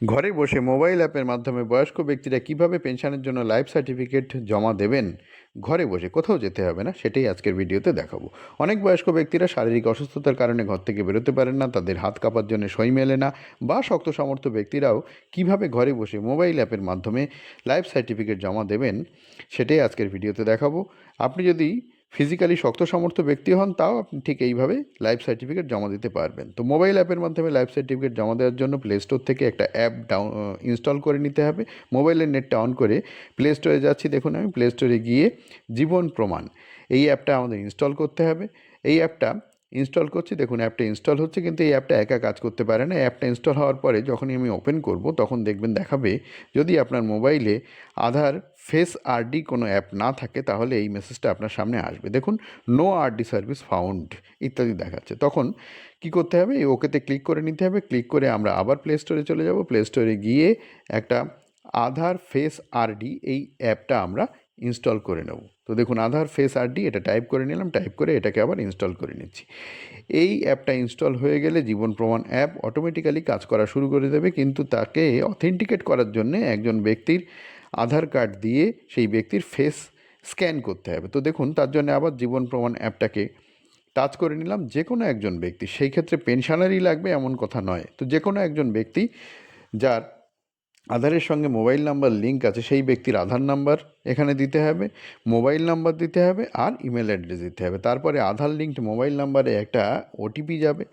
ঘরে বসে মোবাইল অ্যাপের মাধ্যমে বয়স্ক ব্যক্তিরা কীভাবে পেনশনের জন্য লাইফ সার্টিফিকেট জমা দেবেন? ঘরে বসে কোথাও যেতে হবে না, সেটাই আজকের ভিডিওতে দেখাবো। অনেক বয়স্ক ব্যক্তিরা শারীরিক অসুস্থতার কারণে ঘর থেকে বেরোতে পারেন না, তাদের হাত কাঁপার জন্য সই মেলে না বা শক্ত সামর্থ্য ব্যক্তিরাও কীভাবে ঘরে বসে মোবাইল অ্যাপের মাধ্যমে লাইফ সার্টিফিকেট জমা দেবেন, সেটাই আজকের ভিডিওতে দেখাবো। আপনি যদি ফিজিক্যালি শক্ত সামর্থ্য ব্যক্তি হন, তাও আপনি ঠিক এইভাবে লাইফ সার্টিফিকেট জমা দিতে পারবেন। তো মোবাইল অ্যাপের মাধ্যমে লাইফ সার্টিফিকেট জমা দেওয়ার জন্য প্লে স্টোর থেকে একটা অ্যাপ ডাউন ইনস্টল করে নিতে হবে। মোবাইলের নেটটা অন করে প্লে স্টোরে যাচ্ছি, দেখুন আমি প্লে স্টোরে গিয়ে জীবন প্রমাণ। এই অ্যাপটা আমাদের ইনস্টল করতে হবে। এই অ্যাপটা ইনস্টল করছি। দেখুন, অ্যাপটা ইনস্টল হচ্ছে কিন্তু এই অ্যাপটা একা কাজ করতে পারে না। অ্যাপটা ইনস্টল হওয়ার পরে যখনই আমি ওপেন করব, তখন দেখবেন দেখাবে, যদি আপনার মোবাইলে আধার ফেস আরডি কোনো অ্যাপ না থাকে, তাহলে এই মেসেজটা আপনার সামনে আসবে। দেখুন নো আরডি সার্ভিস ফাউন্ড ইত্যাদি দেখাচ্ছে। তখন কি করতে হবে? এই ওকেতে ক্লিক করে নিতে হবে। ক্লিক করে আমরা আবার প্লে স্টোরে চলে যাব। প্লে স্টোরে গিয়ে একটা আধার ফেস আরডি এই অ্যাপটা আমরা ইনস্টল করে নেব। তো দেখুন, আধার, ফেস আরডি এটা টাইপ করে নিলাম, টাইপ করে এটাকে আবার ইনস্টল করে নিচ্ছি। এই অ্যাপটা ইনস্টল হয়ে গেলে জীবন প্রমাণ অ্যাপ অটোমেটিক্যালি কাজ করা শুরু করে দেবে, কিন্তু তাকে অথেন্টিকেট করার জন্য একজন ব্যক্তির আধার কার্ড দিয়ে সেই ব্যক্তির ফেস স্ক্যান করতে হবে। তো দেখুন, তার জন্য আবার জীবন প্রমাণ অ্যাপটাকে টাচ করে নিলাম যে কোনো একজন ব্যক্তি। সেই ক্ষেত্রে পেনশনারই লাগবে এমন কথা নয়। তো যে কোনো একজন ব্যক্তি যার আধারের সঙ্গে মোবাইল নাম্বার লিঙ্ক আছে, সেই ব্যক্তির আধার নাম্বার এখানে দিতে হবে, মোবাইল নাম্বার দিতে হবে আর ইমেল অ্যাড্রেস দিতে হবে। তারপরে আধার লিঙ্কড মোবাইল নাম্বারে একটা ওটিপি যাবে,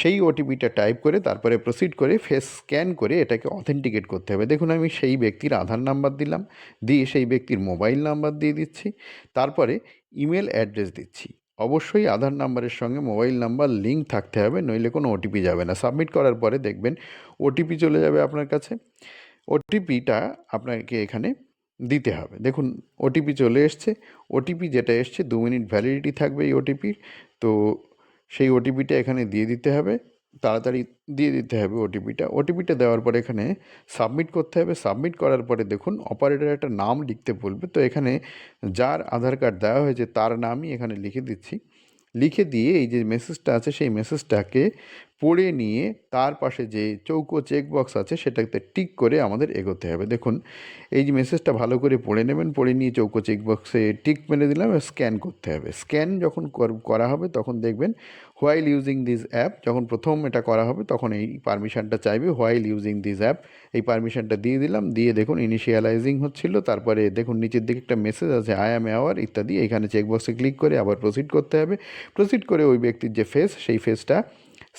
সেই ওটিপিটা টাইপ করে তারপরে প্রসিড করে ফেস স্ক্যান করে এটাকে অথেন্টিকেট করতে হবে। দেখুন, আমি সেই ব্যক্তির আধার নাম্বার দিলাম, দিয়ে সেই ব্যক্তির মোবাইল নাম্বার দিয়ে দিচ্ছি, তারপরে ইমেল অ্যাড্রেস দিচ্ছি। অবশ্যই আধার নাম্বারের সঙ্গে মোবাইল নাম্বার লিঙ্ক থাকতে হবে, নইলে কোনো ওটিপি যাবে না। সাবমিট করার পরে দেখবেন ওটিপি চলে যাবে আপনার কাছে। ওটিপিটা আপনাকে এখানে দিতে হবে। দেখুন ওটিপি চলে এসছে। ওটিপি যেটা এসছে, দু মিনিট ভ্যালিডিটি থাকবে এই ওটিপির তো সেই ওটিপিটা এখানে দিয়ে দিতে হবে। তাড়াতাড়ি দিয়ে দিতে হবে ওটিপিটা ওটিপিটা দেওয়ার পরে এখানে সাবমিট করতে হবে। সাবমিট করার পরে দেখুন অপারেটর একটা নাম লিখতে বলবে। তো এখানে যার আধার কার্ড দেওয়া হয়েছে, তার নামই এখানে লিখে দিচ্ছি। লিখে দিয়ে এই যে মেসেজটা আছে, সেই মেসেজটাকে পড়ে নিয়ে তার পাশে যে চৌকো চেকবক্স আছে, সেটাতে টিক করে আমাদের এগোতে হবে। দেখুন, এই যে মেসেজটা ভালো করে পড়ে নেবেন, পড়ে নিয়ে চৌকো চেকবক্সে টিক মেরে দিলাম স্ক্যান করতে হবে। স্ক্যান যখন কর- হবে, তখন দেখবেন হোয়াইল ইউজিং দিস অ্যাপ যখন প্রথম এটা করা হবে, তখন এই পারমিশনটা চাইবে হোয়াইল ইউজিং দিস অ্যাপ এই পারমিশনটা দিয়ে দিলাম, দিয়ে দেখুন ইনিশিয়ালাইজিং হচ্ছিল, তারপরে দেখুন নিচের দিকে একটা মেসেজ আছে আই অ্যাম অ্যাওয়ার ইত্যাদি, এখানে চেকবক্সে ক্লিক করে আবার প্রসিড করতে হবে। প্রসিড করে ওই ব্যক্তির যে ফেস সেই ফেসটা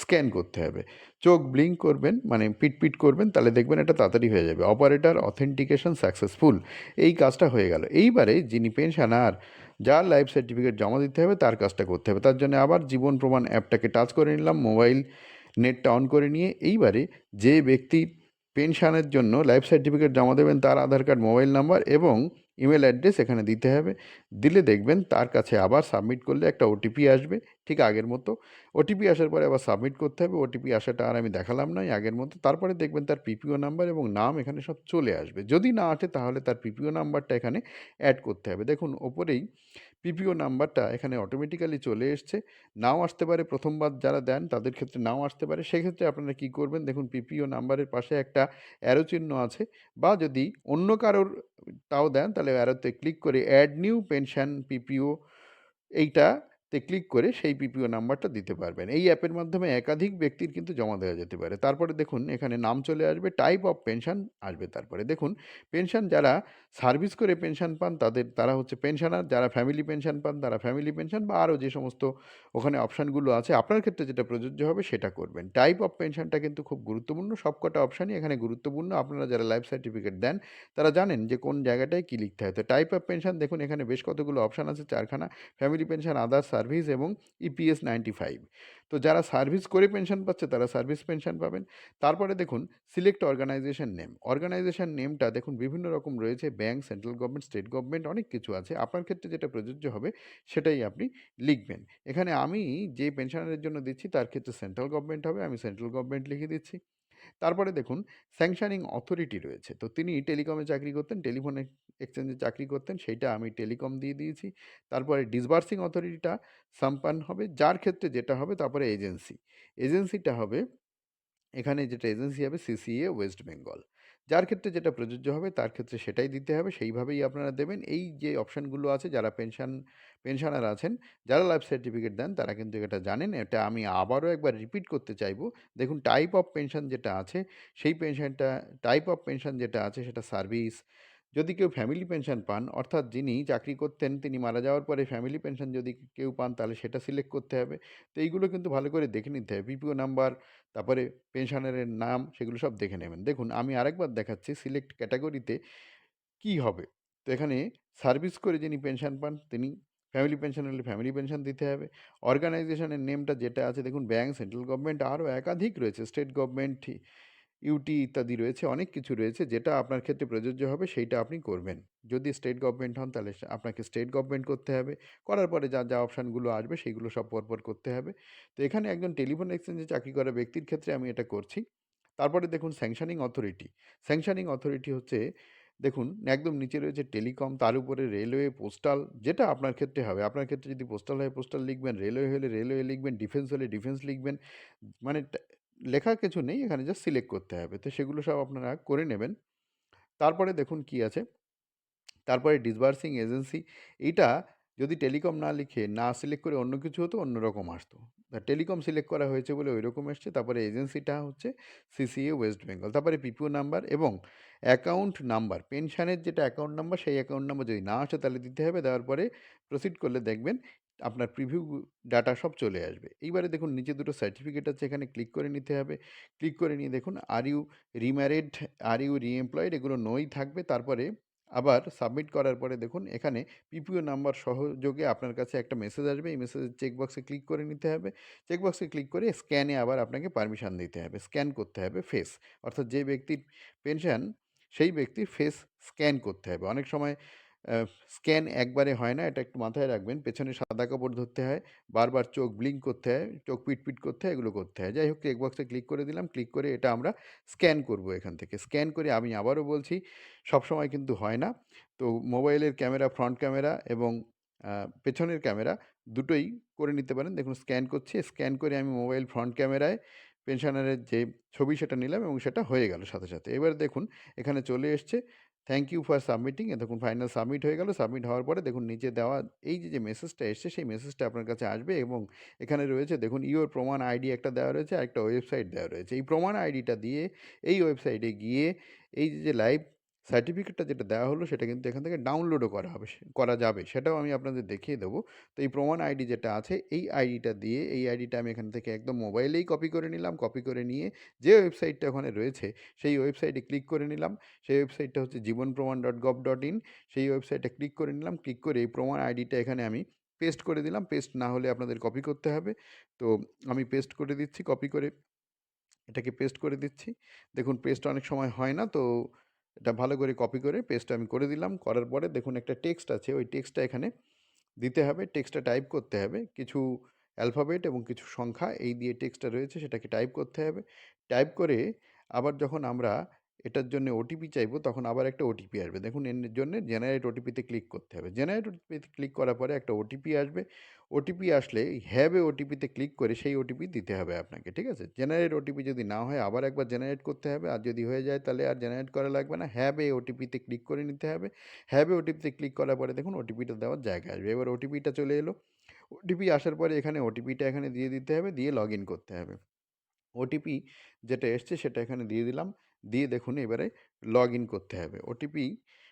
স্ক্যান করতে হবে। চোখ ব্লিঙ্ক করবেন মানে পিট পিট করবেন, তাহলে দেখবেন এটা তাড়াতাড়ি হয়ে যাবে। Operator authentication successful. এই কাজটা হয়ে গেল। এইবারে যিনি পেনশনার যার লাইফ সার্টিফিকেট জমা দিতে হবে, তার কাজটা করতে হবে। তার জন্য আবার জীবন প্রমাণ অ্যাপটাকে টাচ করে নিলাম, মোবাইল নেটটা অন করে নিয়ে। এইবারে যে ব্যক্তি পেনশনের জন্য লাইফ সার্টিফিকেট জমা দেবেন তার আধার কার্ড, মোবাইল নাম্বার এবং ইমেল অ্যাড্রেস এখানে দিতে হবে। দিলে দেখবেন তার কাছে আবার সাবমিট করলে একটা ওটিপি আসবে, ঠিক আগের মতো। ওটিপি আসার পরে আবার সাবমিট করতে হবে। ওটিপি আসাটা আর আমি দেখালাম নয় আগের মতো। তারপরে দেখবেন তার পিপিও নাম্বার এবং নাম এখানে সব চলে আসবে। যদি না আসে তাহলে তার পিপিও নাম্বারটা এখানে অ্যাড করতে হবে। দেখুন, ওপরেই পিপিও নাম্বারটা এখানে অটোমেটিক্যালি চলে এসছে। নাও আসতে পারে, প্রথমবার যারা দেন তাদের ক্ষেত্রে নাও আসতে পারে। সেক্ষেত্রে আপনারা কি করবেন? দেখুন পিপিও নাম্বারের পাশে একটা অ্যারো চিহ্ন আছে বা যদি অন্য কারোর তাও দেন, তাহলে অ্যারোতে ক্লিক করে অ্যাড নিউ পেনশন পিপিও এইটাতে ক্লিক করে সেই পিপিও নাম্বারটা দিতে পারবেন। এই অ্যাপের মাধ্যমে একাধিক ব্যক্তির কিন্তু জমা দেওয়া যেতে পারে। তারপরে দেখুন, এখানে নাম চলে আসবে টাইপ অফ পেনশন আসবে তারপরে। দেখুন পেনশন যারা সার্ভিস করে পেনশন পান, তাদের, তারা হচ্ছে পেনশনার যারা ফ্যামিলি পেনশন পান, তারা ফ্যামিলি পেনশন বা আরও যে সমস্ত ওখানে অপশানগুলো আছে, আপনার ক্ষেত্রে যেটা প্রযোজ্য হবে সেটা করবেন। টাইপ অফ পেনশনটা কিন্তু খুব গুরুত্বপূর্ণ, সবকটা অপশানই এখানে গুরুত্বপূর্ণ। আপনারা যারা লাইফ সার্টিফিকেট দেন, তারা জানেন যে কোন জায়গাটায় কী লিখতে হয়। তো টাইপ অফ পেনশন দেখুন, এখানে বেশ কতগুলো অপশান আছে, চারখানা। ফ্যামিলি পেনশন আদার সার্ভিস এবং ইপিএস নাইনটি ফাইভ। তো যারা সার্ভিস করে পেনশন পাচ্ছে, তারা সার্ভিস পেনশন পাবেন। তারপরে দেখুন, সিলেক্ট অর্গানাইজেশন নেম। অর্গানাইজেশন নেমটা দেখুন, বিভিন্ন রকম রয়েছে। Bank, central government, state government, অনেক কিছু আছে। আপনার ক্ষেত্রে যেটা প্রযোজ্য হবে, সেটাই আপনি লিখবেন। এখানে আমি যে পেনশনারের জন্য দিচ্ছি, তার ক্ষেত্রে সেন্ট্রাল গভর্নমেন্ট হবে, আমি সেন্ট্রাল গভর্নমেন্ট লিখে দিচ্ছি। তারপরে দেখুন স্যাংশনিং অথরিটি রয়েছে। তো তিনি টেলিকমে চাকরি করতেন টেলিফোন এক্সচেঞ্জে চাকরি করতেন, সেইটা আমি টেলিকম দিয়ে দিয়েছি। তারপরে ডিসবার্সিং অথরিটিটা সাম্পান হবে, যার ক্ষেত্রে যেটা হবে তারপরে এজেন্সি এজেন্সিটা হবে, এখানে যেটা এজেন্সি হবে সিসিএ ওয়েস্ট বেঙ্গল যার ক্ষেত্রে যেটা প্রযোজ্য হবে, তার ক্ষেত্রে সেটাই দিতে হবে। সেইভাবেই আপনারা দেবেন। এই যে অপশানগুলো আছে, যারা পেনশন, পেনশনার আছেন, যারা লাইফ সার্টিফিকেট দেন, তারা কিন্তু এটা জানেন। এটা আমি আবারও একবার রিপিট করতে চাইব। দেখুন টাইপ অফ পেনশন যেটা আছে, সেই পেনশনটা টাইপ অফ পেনশন যেটা আছে, সেটা সার্ভিস যদি কেউ ফ্যামিলি পেনশন পান, অর্থাৎ যিনি চাকরি করতেন, তিনি মারা যাওয়ার পরে ফ্যামিলি পেনশন যদি কেউ পান, তাহলে সেটা সিলেক্ট করতে হবে। তো এইগুলো কিন্তু ভালো করে দেখে নিতে হবে। পিপিও নাম্বার তারপরে পেনশনারের নাম, সেগুলো সব দেখে নেবেন। দেখুন, আমি আরেকবার দেখাচ্ছি সিলেক্ট ক্যাটাগরিতে কি হবে। তো এখানে সার্ভিস করে যিনি পেনশন পান, তিনি ফ্যামিলি পেনশন হলে ফ্যামিলি পেনশন দিতে হবে। অর্গানাইজেশনের নেমটা যেটা আছে, দেখুন ব্যাঙ্ক সেন্ট্রাল গভর্নমেন্ট আরও একাধিক রয়েছে স্টেট গভর্নমেন্ট ইউটি ইত্যাদি রয়েছে, অনেক কিছু রয়েছে যেটা আপনার ক্ষেত্রে প্রযোজ্য হবে সেইটা আপনি করবেন। যদি স্টেট গভর্নমেন্ট হন তাহলে আপনাকে স্টেট গভর্নমেন্ট করতে হবে। করার পরে যা যা অপশানগুলো আসবে সেইগুলো সব পরপর করতে হবে। তো এখানে একজন টেলিফোন এক্সচেঞ্জে চাকরি করা ব্যক্তির ক্ষেত্রে আমি এটা করছি। তারপরে দেখুন স্যাংশনিং অথরিটি স্যাংশনিং অথরিটি হচ্ছে, দেখুন একদম নিচে রয়েছে টেলিকম তার উপরে রেলওয়ে পোস্টাল যেটা আপনার ক্ষেত্রে হবে। আপনার ক্ষেত্রে যদি পোস্টাল হয় পোস্টাল লিখবেন রেলওয়ে হলে রেলওয়ে লিখবেন ডিফেন্স হলে ডিফেন্স লিখবেন মানে লেখা কিছু নেই, এখানে জাস্ট সিলেক্ট করতে হবে। তো সেগুলো সব আপনারা করে নেবেন। তারপরে দেখুন কি আছে। তারপরে ডিসবার্সিং এজেন্সি এইটা যদি টেলিকম না লিখে, না সিলেক্ট করে অন্য কিছু হতো অন্যরকম আসতো। টেলিকম সিলেক্ট করা হয়েছে বলে ওই রকম এসছে। তারপরে এজেন্সিটা হচ্ছে সিসিএ ওয়েস্ট বেঙ্গল তারপরে পিপিও নাম্বার এবং অ্যাকাউন্ট নাম্বার পেনশনের যেটা অ্যাকাউন্ট নাম্বার সেই অ্যাকাউন্ট নাম্বার যদি না আসে তাহলে দিতে হবে। দেওয়ার পরে প্রসিড করলে দেখবেন আপনার প্রিভিউ ডাটা সব চলে আসবে। এইবারে দেখুন নিচে দুটো সার্টিফিকেট আছে, এখানে ক্লিক করে নিতে হবে। ক্লিক করে নিয়ে দেখুন আর ইউ রিম্যারিড আর ইউ রিএমপ্লয়েড এগুলো নই থাকবে। তারপরে আবার সাবমিট করার পরে দেখুন, এখানে পিপিও নাম্বার সহযোগে আপনার কাছে একটা মেসেজ আসবে। এই মেসেজের চেকবক্সে ক্লিক করে নিতে হবে। চেকবক্সে ক্লিক করে স্ক্যানে আবার আপনাকে পারমিশন দিতে হবে। স্ক্যান করতে হবে ফেস অর্থাৎ যে ব্যক্তির পেনশন সেই ব্যক্তির ফেস স্ক্যান করতে হবে। অনেক সময় স্ক্যান একবারে হয় না, এটা একটু মাথায় রাখবেন। পেছনে সাদা কাপড় ধরতে হয়, বারবার চোখ ব্লিঙ্ক করতে হয়, চোখ পিট পিট করতে হয়, এগুলো করতে হয়। যাই হোক চেকবক্সে ক্লিক করে দিলাম, ক্লিক করে এটা আমরা স্ক্যান করব এখান থেকে। স্ক্যান করে আমি আবারও বলছি, সবসময় কিন্তু হয় না। তো মোবাইলের ক্যামেরা, ফ্রন্ট ক্যামেরা এবং পেছনের ক্যামেরা দুটোই করে নিতে পারেন। দেখুন, স্ক্যান করছি, স্ক্যান করে আমি মোবাইল ফ্রন্ট ক্যামেরায় পেনশনারের যে ছবি সেটা নিলাম এবং সেটা হয়ে গেল সাথে সাথে। এবার দেখুন, এখানে চলে এসছে থ্যাংক ইউ ফর সাবমিটিং দেখুন ফাইনাল সাবমিট হয়ে গেল। সাবমিট হওয়ার পরে দেখুন, নিচে দেওয়া এই যে যে মেসেজটা এসছে, সেই মেসেজটা আপনার কাছে আসবে এবং এখানে রয়েছে দেখুন ইওর প্রমাণ আইডি একটা দেওয়া রয়েছে আর একটা ওয়েবসাইট দেওয়া রয়েছে। এই প্রমাণ আইডিটা দিয়ে এই ওয়েবসাইটে গিয়ে এই যে লাইভ সার্টিফিকেটটা যেটা দেওয়া হলো সেটা কিন্তু এখান থেকে ডাউনলোডও করা হবে করা যাবে। সেটাও আমি আপনাদের দেখিয়ে দেবো। তো এই প্রমাণ আইডি যেটা আছে, এই আইডিটা দিয়ে, এই আইডিটা আমি এখান থেকে একদম মোবাইলেই কপি করে নিলাম। কপি করে নিয়ে যে ওয়েবসাইটটা ওখানে রয়েছে, সেই ওয়েবসাইটে ক্লিক করে নিলাম। সেই ওয়েবসাইটটা হচ্ছে জীবন প্রমাণ ডট গভ ডট ইন সেই ওয়েবসাইটে ক্লিক করে নিলাম। ক্লিক করে এই প্রমাণ আইডিটা এখানে আমি পেস্ট করে দিলাম। পেস্ট না হলে আপনাদের কপি করতে হবে। তো আমি পেস্ট করে দিচ্ছি কপি করে এটাকে পেস্ট করে দিচ্ছি। দেখুন পেস্ট অনেক সময় হয় না, তো এটা ভালো করে কপি করে পেস্টটা আমি করে দিলাম। করার পরে দেখুন একটা টেক্সট আছে, ওই টেক্সটটা এখানে দিতে হবে। টেক্সটটা টাইপ করতে হবে। কিছু অ্যালফাবেট এবং কিছু সংখ্যা এই দিয়ে টেক্সটটা রয়েছে সেটাকে টাইপ করতে হবে। টাইপ করে আবার যখন আমরা এটার জন্য ওটিপি চাইব তখন আবার একটা ওটিপি আসবে দেখুন এর জন্য জেনারেট ওটিপিতে ক্লিক করতে হবে জেনারেট ওটিপিতে ক্লিক করার পরে একটা ওটিপি আসবে ওটিপি আসলে হ্যাবে ওটিপিতে ক্লিক করে সেই ওটিপি দিতে হবে আপনাকে ঠিক আছে জেনারেট ওটিপি যদি না হয় আবার একবার জেনারেট করতে হবে আর যদি হয়ে যায় তাহলে আর জেনারেট করা লাগবে না হ্যাবে ওটিপিতে ক্লিক করে নিতে হবে হ্যাবে ওটিপিতে ক্লিক করার পরে দেখুন ওটিপিটা দেওয়ার জায়গা আসবে এবার ওটিপিটা চলে এলো ওটিপি আসার পরে এখানে ওটিপিটা এখানে দিয়ে দিতে হবে দিয়ে লগ ইন করতে হবে ওটিপি যেটা এসছে সেটা এখানে দিয়ে দিলাম দিয়ে দেখুন এবারে লগ ইন করতে হবে। ওটিপি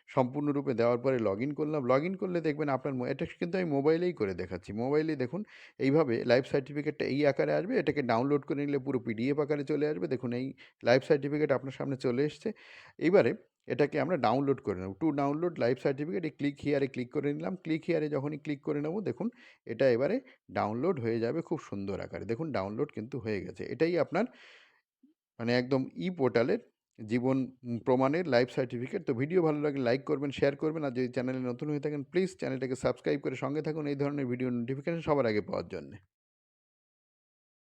সম্পূর্ণরূপে দেওয়ার পরে লগ ইন করলাম। লগ ইন করলে দেখবেন আপনার এটা কিন্তু আমি মোবাইলেই করে দেখাচ্ছি। মোবাইলে দেখুন, এইভাবে লাইফ সার্টিফিকেটটা এই আকারে আসবে, এটাকে ডাউনলোড করে নিলে পুরো পিডিএফ আকারে চলে আসবে। দেখুন এই লাইফ সার্টিফিকেট আপনার সামনে চলে এসছে। এইবারে এটাকে আমরা ডাউনলোড করে নেব। টু ডাউনলোড লাইফ সার্টিফিকেট এই ক্লিক হিয়ারে ক্লিক করে নিলাম। ক্লিক হিয়ারে যখনই ক্লিক করে নেব, দেখুন এটা এবারে ডাউনলোড হয়ে যাবে খুব সুন্দর আকারে। দেখুন ডাউনলোড কিন্তু হয়ে গেছে। এটাই আপনার মানে একদম ই পোর্টালের জীবন প্রমাণের লাইফ সার্টিফিকেট তো ভিডিও ভালো লাগে লাইক করবেন শেয়ার করবেন। আর যদি চ্যানেলে নতুন হয়ে থাকেন প্লিজ চ্যানেলটাকে সাবস্ক্রাইব করে সঙ্গে থাকুন। এই ধরনের ভিডিও নোটিফিকেশন সবার আগে পাওয়ার জন্য।